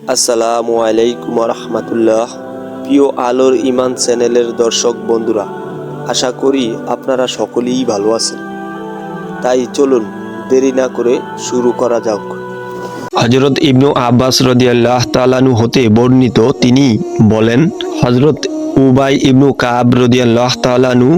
আসসালামু আলাইকুম রহমতুল্লাহ প্রিয় আলোর ইমান চ্যানেলের দর্শক বন্ধুরা, আশা করি আপনারা সকলেই ভালো আছেন। তাই চলুন দেরি না করে শুরু করা যাক। হজরত ইবনু আব্বাস রদিয়াল্লাহ তালানু হতে বর্ণিত তিনি বলেন হজরত উবাই ইবনু কাব রদিয়াল্লাহ তালানু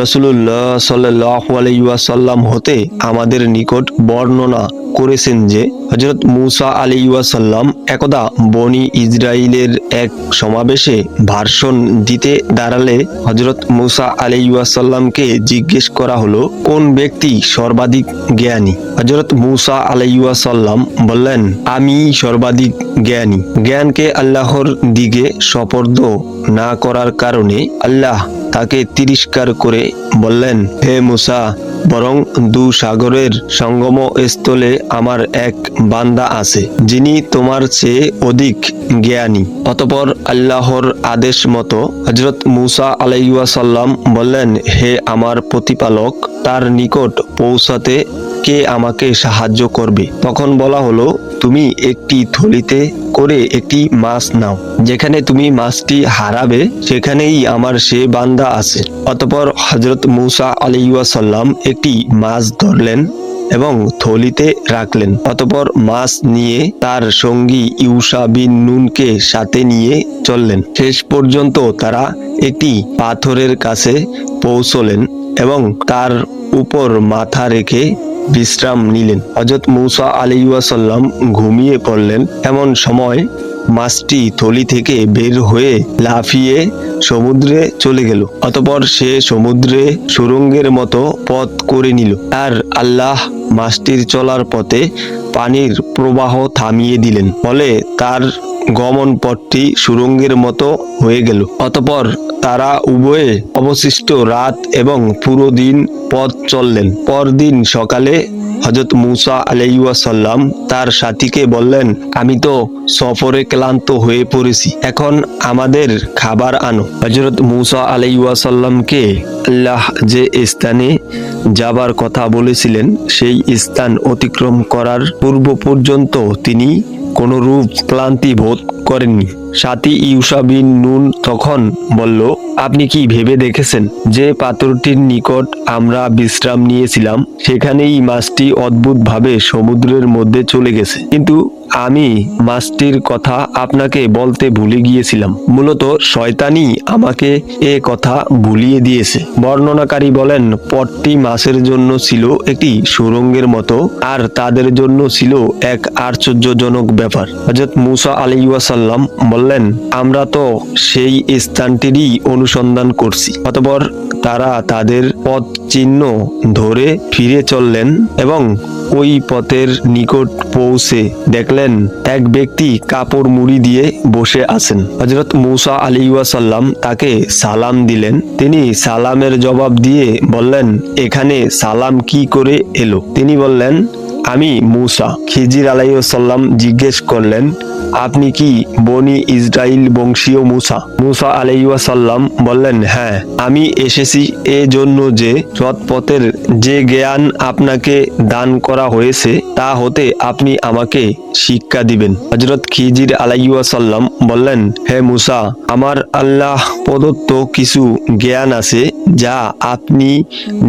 রসুল্লাহ সাল্লাহ আলাইসাল্লাম হতে আমাদের নিকট বর্ণনা করেছেন যে হজরত মুসা আলী সাল্লাম একদা বনি ইসরায়েলের এক সমাবেশে ভাষণ দিতে দাঁড়ালে হজরত মুসা আলী সাল্লামকে জিজ্ঞেস করা হলো, কোন ব্যক্তি সর্বাধিক জ্ঞানী? হজরত মুসা আলী সাল্লাম বললেন, আমি সর্বাধিক জ্ঞানী। জ্ঞানকে আল্লাহর দিকে সপর্দ না করার কারণে আল্লাহ তাকে তিরস্কার করে বললেন, হে মুসা বরং দু সাগরের সঙ্গম স্থলে আমার এক বান্দা আছে, যিনি তোমার চেয়ে অধিক জ্ঞানী। অতপর আল্লাহর আদেশ মতো হজরত মুসা আলাইসাল্লাম বললেন, হে আমার প্রতিপালক, তার নিকট পৌঁছাতে কে আমাকে সাহায্য করবে? তখন বলা হলো, তুমি একটি থলিতে করে একটি মাছ নাও। যেখানে তুমি মাছটি হারাবে, সেখানেই আমার সে বান্দা আছে। অতপর হজরত মুসা আলাইসাল্লাম একটি মাছ ধরলেন এবং থলিতে রাখলেন। অতপর মাছ নিয়ে তার সঙ্গী ইউসা বিন নুনকে সাথে নিয়ে চললেন। শেষ পর্যন্ত তারা একটি পাথরের কাছে পৌঁছলেন এবং তার উপর মাথা রেখে বিশ্রাম নিলেন। হজরত মৌসা আলিউসাল্লাম ঘুমিয়ে পড়লেন। এমন সময় মাছটি থলি থেকে বের হয়ে লাফিয়ে সমুদ্রে চলে গেল। অতপর সে সমুদ্রে সুরঙ্গের মতো পথ করে নিল আর আল্লাহ মাছটির চলার পথে পানির প্রবাহ থামিয়ে দিলেন। ফলে তার গমন পথটি সুরঙ্গের মতো হয়ে গেল। অতপর তারা উভয়ে অবশিষ্ট রাত এবং পুরো দিন পথ চললেন। পরদিন সকালে হজরত মুসা আলাইসাল্লাম তার সাথীকে বললেন, আমি তো সফরে ক্লান্ত হয়ে পড়েছি, এখন আমাদের খাবার আনো। হজরত মুসা আলাইসাল্লামকে আল্লাহ যে স্থানে যাবার কথা বলেছিলেন, সেই স্থান অতিক্রম করার পূর্ব পর্যন্ত তিনি কোনো রূপ ক্লান্তি বোধ করেননি। সাথী ইউসা বিন নুন তখন বলল, আপনি কি ভেবে দেখেছেন যে পাথরটির নিকট আমরা বিশ্রাম নিয়েছিলাম? সেখানেই মাছটি অদ্ভুতভাবে সমুদ্রের মধ্যে চলে গেছে। কিন্তু আমি মাছটির কথা আপনাকে বলতে ভুলে গিয়েছিলাম। মূলত শয়তানি আমাকে এ কথা ভুলিয়ে দিয়েছে। বর্ণনাকারী বলেন পটটি মাছের জন্য ছিল একটি সুরঙ্গের মতো, আর তাদের জন্য ছিল এক আশ্চর্যজনক ব্যাপার। হজরত মুসা আলী ওয়াসাল্লাম বললেন, আমরা তো সেই স্থানটিরই অনুসন্ধান করছি। অতপর তারা তাদের পথ চিহ্ন ধরে ফিরে চললেন এবং ওই পথের নিকট পৌঁছে দেখলেন এক ব্যক্তি কাপড় মুড়ি দিয়ে বসে আছেন। হজরত মৌসা আলী ওয়াসাল্লাম তাকে সালাম দিলেন। তিনি সালামের জবাব দিয়ে বললেন, এখানে সালাম কি করে এলো? তিনি বললেন আমি মুসা। খিজির আলাইসাল্লাম জিজ্ঞেস করলেন, আপনি কি বনি ইসরাইল বংশীয় মুসা? মুসা আলাইসাল্লাম বললেন হ্যাঁ আমি এসেছি এ জন্য যে সৎপথের যে জ্ঞান আপনাকে দান করা হয়েছে, তা হতে আপনি আমাকে শিক্ষা দিবেন। হজরত খিজির আলাইসাল্লাম বললেন, হে মুসা, আমার আল্লাহ প্রদত্ত কিছু জ্ঞান আছে যা আপনি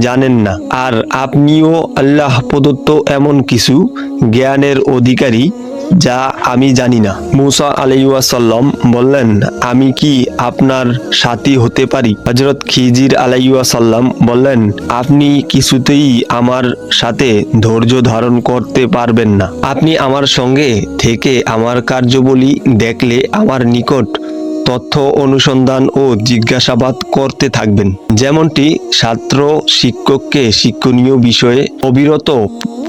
জানেন না, আর আপনিও আল্লাহ প্রদত্ত এমন কিছু জ্ঞানের অধিকারী যা আমি জানি না। মুসা আলাইসাল্লাম বললেন, আমি কি আপনার সাথী হতে পারি? হজরত খিজির আলাইসাল্লাম বললেন, আপনি কিছুতেই আমার সাথে ধৈর্য ধারণ করতে পারবেন না। আপনি আমার সঙ্গে থেকে আমার কার্যবলী দেখলে আমার নিকট তথ্য অনুসন্ধান ও জিজ্ঞাসাবাদ করতে থাকবেন। যেমনটি ছাত্র, শিক্ষককে শিক্ষণীয় বিষয়ে অবিরত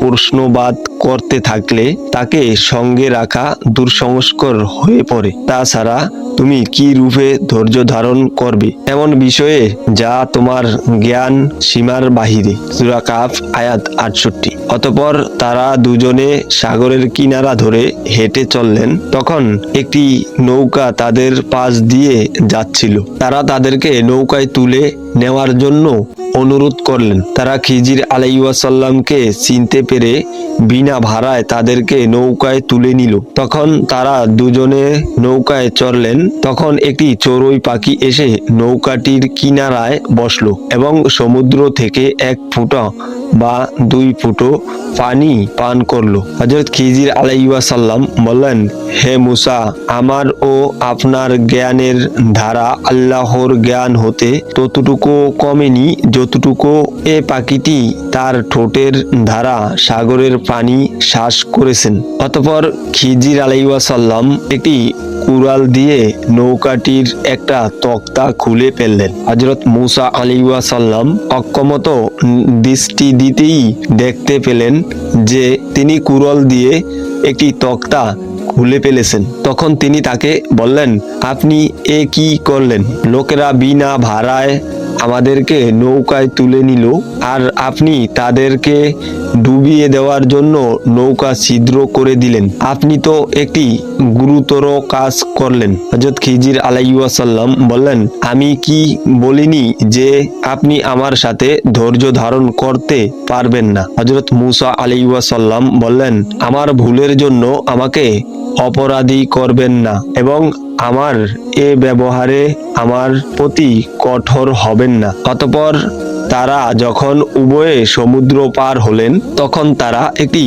প্রশ্নবাদ করতে থাকলে তাকে সঙ্গে রাখা দুঃসংস্কর হয়ে পড়ে। তাছাড়া তুমি কি রূপে ধৈর্য ধারণ করবে? এমন বিষয়ে যা তোমার জ্ঞান সীমার বাহিরে। সুরা কাফ, আয়াত আটষট্টি। অতপর তারা দুজনে সাগরের কিনারা ধরে হেঁটে চললেন। তখন একটি নৌকা তাদের পাশ দিয়ে যাচ্ছিল। তারা তাদেরকে নৌকায় তুলে নেওয়ার জন্য অনুরোধ করলেন। তারা খিজির আলাইসাল্লামকে চিনতে পেরে বিনা ভাড়ায় তাদেরকে নৌকায় তুলে নিল। তখন তারা দুজনে নৌকায় চড়লেন। তখন একটি চড়ুই পাখি এসে নৌকাটির কিনারায় বসল এবং সমুদ্র থেকে এক ফুটা বা দুই ফুটো পানি পান করল। হজরত খিজির আলাইসাল্লাম বললেন, হে মুসা, আমার ও আপনার জ্ঞানের ধারা আল্লাহর জ্ঞান হতে ততটুকু কমেনি যতটুকু এ পাখিটি তার ঠোঁটের ধারা সাগরের পানি শ্বাস করেছেন। অতপর খিজির আলাইসাল্লাম একটি কুড়াল দিয়ে নৌকাটির একটা তক্তা খুলে ফেললেন। হজরত মুসা আলিউসাল্লাম অক্ষমত দৃষ্টি দিতেই দেখতে পেলেন যে তিনি কুরল দিয়ে একটি তক্তা খুলে ফেলেছেন। তখন তিনি তাকে বললেন, আপনি এ কি করলেন? লোকেরা বিনা ভাড়ায় আমাদেরকে নৌকায় তুলে নিল আর আপনি তাদেরকে ডুবিয়ে দেওয়ার জন্য নৌকা ছিদ্র করে দিলেন। আপনি তো একটি গুরুতর কাজ করলেন। হজরত খিজির আলাইসাল্লাম বললেন, আমি কি বলিনি যে আপনি আমার সাথে ধৈর্য ধারণ করতে পারবেন না? হজরত মুসা আলাইসাল্লাম বললেন, আমার ভুলের জন্য আমাকে অপরাধী করবেন না এবং আমার এ ব্যবহারে আমার প্রতি কঠোর হবেন না। অতপর তারা যখন উভয়ে সমুদ্র পার হলেন, তখন তারা একটি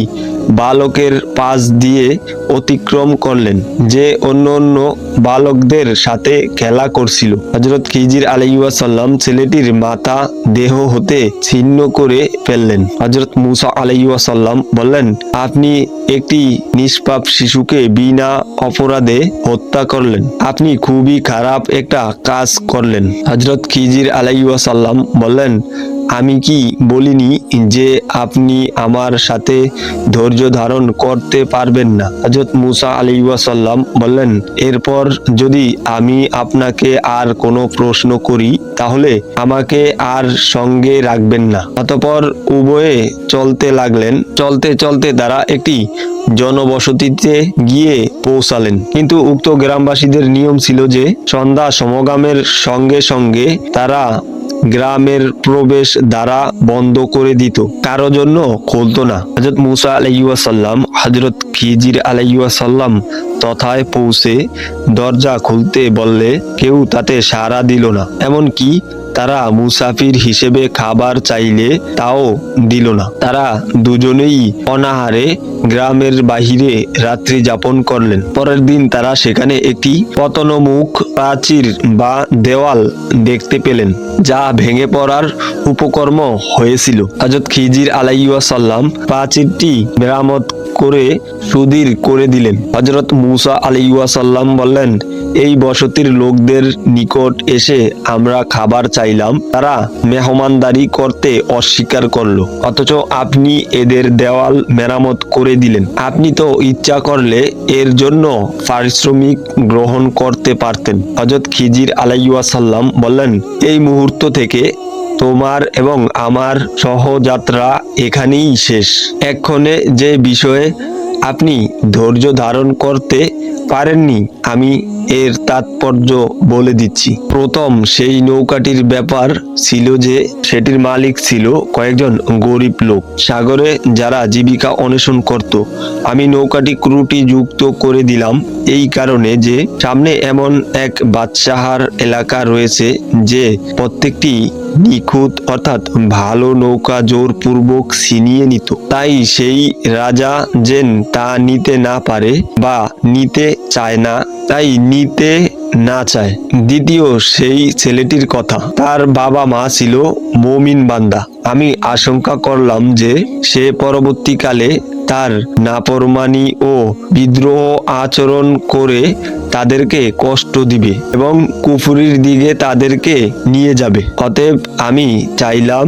বালকের পাশ দিয়ে অতিক্রম করলেন, যে অন্য অন্য বালকদের সাথে খেলা করছিল। হজরত খিজির আলাইসাল্লাম ছেলেটির মাথা দেহ হতে ছিন্ন করে ফেললেন। হজরত মুসা আলাইসাল্লাম বললেন, আপনি একটি নিষ্পাপ শিশুকে বিনা অপরাধে হত্যা করলেন। আপনি খুবই খারাপ একটা কাজ করলেন। হজরত খিজির আলাইসাল্লাম বললেন আমি কি বলিনি যে আপনি আমার সাথে ধৈর্য ধারণ করতে পারবেন না? হজরত মুসা আলী ওয়াসাল্লাম বললেন, এরপর যদি আমি আপনাকে আর কোনো প্রশ্ন করি, তাহলে আমাকে আর সঙ্গে রাখবেন না। অতপর উভয়ে চলতে লাগলেন। চলতে চলতে তারা একটি জনবসতিতে গিয়ে পৌঁছালেন। কিন্তু উক্ত গ্রামবাসীদের নিয়ম ছিল যে, সন্ধ্যা সমগামের সঙ্গে সঙ্গে তারা গ্রামের প্রবেশ দ্বারা বন্ধ করে দিত। কারও জন্য খুলতো না। হজরত মুসা আলাইসাল্লাম হজরত খিজির আলাইসাল্লাম তথায় পৌঁছে দরজা খুলতে বললে কেউ তাতে সাড়া দিল না। এমনকি তারা মুসাফির হিসেবে খাবার চাইলে তাও দিল না। তারা দুজনেই অনাহারে গ্রামের বাহিরে রাত্রি যাপন করলেন। পরের দিন তারা সেখানে একটি পতনমুখ প্রাচীর বা দেওয়াল দেখতে পেলেন, যা ভেঙে পড়ার উপকর্ম হয়েছিল। হজরত খিজির আলাইসাল্লাম প্রাচীরটি মেরামত করে সুদীর করে দিলেন। হজরত মুসা আলাইসাল্লাম বললেন, এই বসতির লোকদের নিকট এসে আমরা খাবার চাইলাম, তারা মেহমানদারি করতে অস্বীকার করল। অথচ আপনি এদের দেওয়াল মেরামত করে দিলেন। আপনি তো ইচ্ছা করলে এর জন্য পারিশ্রমিক গ্রহণ করতে পারতেন। হজরত খিজির আলাইসাল্লাম বললেন, এই মুহূর্ত থেকে তোমার এবং আমার সহযাত্রা এখানেই শেষ। এক্ষণে যে বিষয়ে আপনি ধৈর্য ধারণ করতে পারেননি, আমি এর তাৎপর্য বলে দিচ্ছি। প্রথম, সেই নৌকাটির ব্যাপার ছিল যে, সেটির মালিক ছিল কয়েকজন গরিব লোক। সাগরে যারা জীবিকা অন্বেষণ করত, আমি নৌকাটি ক্রুটি যুক্ত করে দিলাম এই কারণে যে, সামনে এমন এক বাদশাহার এলাকা রয়েছে যে, প্রত্যেকটি নিখুঁত, অর্থাৎ ভালো নৌকা জোরপূর্বক ছিনিয়ে নিত। তাই সেই রাজা যেন তা নিতে না পারে বা নিতে চায় না, তাই নিতে না চায়। দ্বিতীয় সেই ছেলেটির কথা, তার বাবা মা ছিল মমিন বান্দা আমি আশঙ্কা করলাম যে সে পরবর্তীকালে তার নাপরমানি ও বিদ্রোহ আচরণ করে তাদেরকে কষ্ট দিবে এবং কুফুরির দিকে তাদেরকে নিয়ে যাবে। অতএব আমি চাইলাম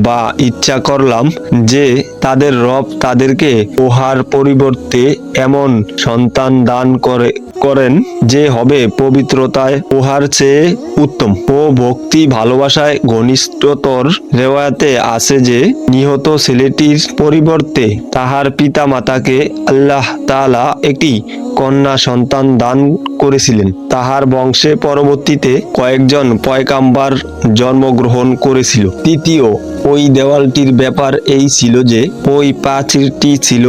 বা ইচ্ছা করলাম যে তাদের রব তাদেরকে উহার পরিবর্তে এমন সন্তান দান করে, করেন যে হবে পবিত্রতায় উহার চেয়ে উত্তম। ও ভক্তি ভালোবাসায় ঘনিষ্ঠতর রেওয়াতে আছে যে, নিহত ছেলেটির পরিবর্তে তাহার পিতা মাতাকে আল্লাহ তাআলা একটি কন্যা সন্তান দান করেছিলেন। তাহার বংশে পরবর্তীতে কয়েকজন পয়কাম্বার জন্মগ্রহণ করেছিল। তৃতীয় ওই দেওয়ালটির ব্যাপার এই ছিল যে, ওই প্রাচীরটি ছিল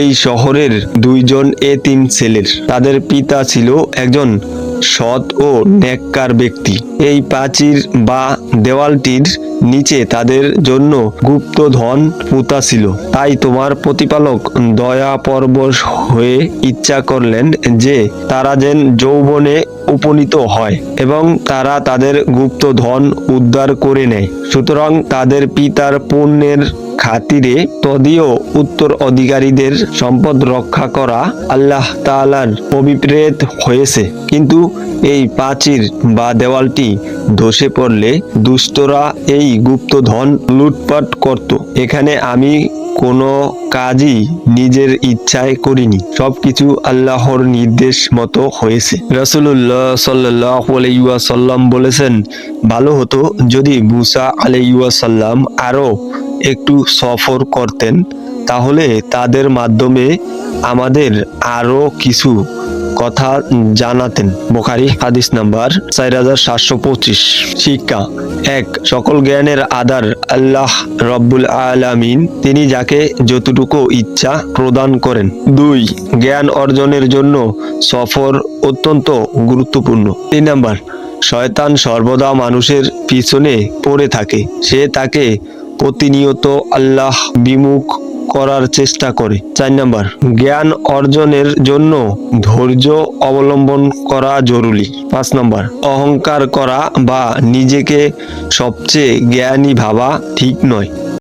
এই শহরের দুইজন এতিম ছেলের। তাদের পিতা ছিল একজন সৎ ও ন্যাক্কার ব্যক্তি। এই প্রাচীর বা দেওয়ালটির নিচে তাদের জন্য গুপ্ত ধন পুঁতা ছিল। তাই তোমার প্রতিপালক দয়া পরবশ হয়ে ইচ্ছা করলেন যে তারা যেন যৌবনে উপনীত হয় এবং তারা তাদের গুপ্ত ধন উদ্ধার করে নেয়। সুতরাং তাদের পিতার পুণ্যের খাতিরে তদীয় উত্তর অধিকারীদের সম্পদ রক্ষা করা আল্লাহ তাআলার অভিপ্রেত হয়েছে। কিন্তু এই প্রাচীর বা দেওয়ালটি ধসে পড়লে দুষ্টরা এই গুপ্তধন লুটপাট করত। এখানে আমি কোনো কাজই নিজের ইচ্ছায় করিনি। সবকিছু আল্লাহর নির্দেশ মতো হয়েছে। রসুল্লাহ সাল্লাহ আলাইসাল্লাম বলেছেন, ভালো হতো যদি মুসা আলাইসাল্লাম আরও একটু সফর করতেন, তাহলে তাদের মাধ্যমে আমাদের আরও কিছু কথা জানাতেন। বোখারি হাদিস নাম্বার চার হাজার সাতশো পঁচিশ। শিক্ষা। এক, সকল জ্ঞানের আধার আল্লাহ রব্বুল আলামিন, তিনি যাকে যতটুকু ইচ্ছা প্রদান করেন। দুই, জ্ঞান অর্জনের জন্য সফর অত্যন্ত গুরুত্বপূর্ণ। তিন নাম্বার, শয়তান সর্বদা মানুষের পিছনে পড়ে থাকে। সে তাকে প্রতিনিয়ত আল্লাহ বিমুখ করার চেষ্টা করে। চার নাম্বার, জ্ঞান অর্জনের জন্য ধৈর্য অবলম্বন করা জরুরি। পাঁচ নাম্বার, অহংকার করা বা নিজেকে সবচেয়ে জ্ঞানী ভাবা ঠিক নয়।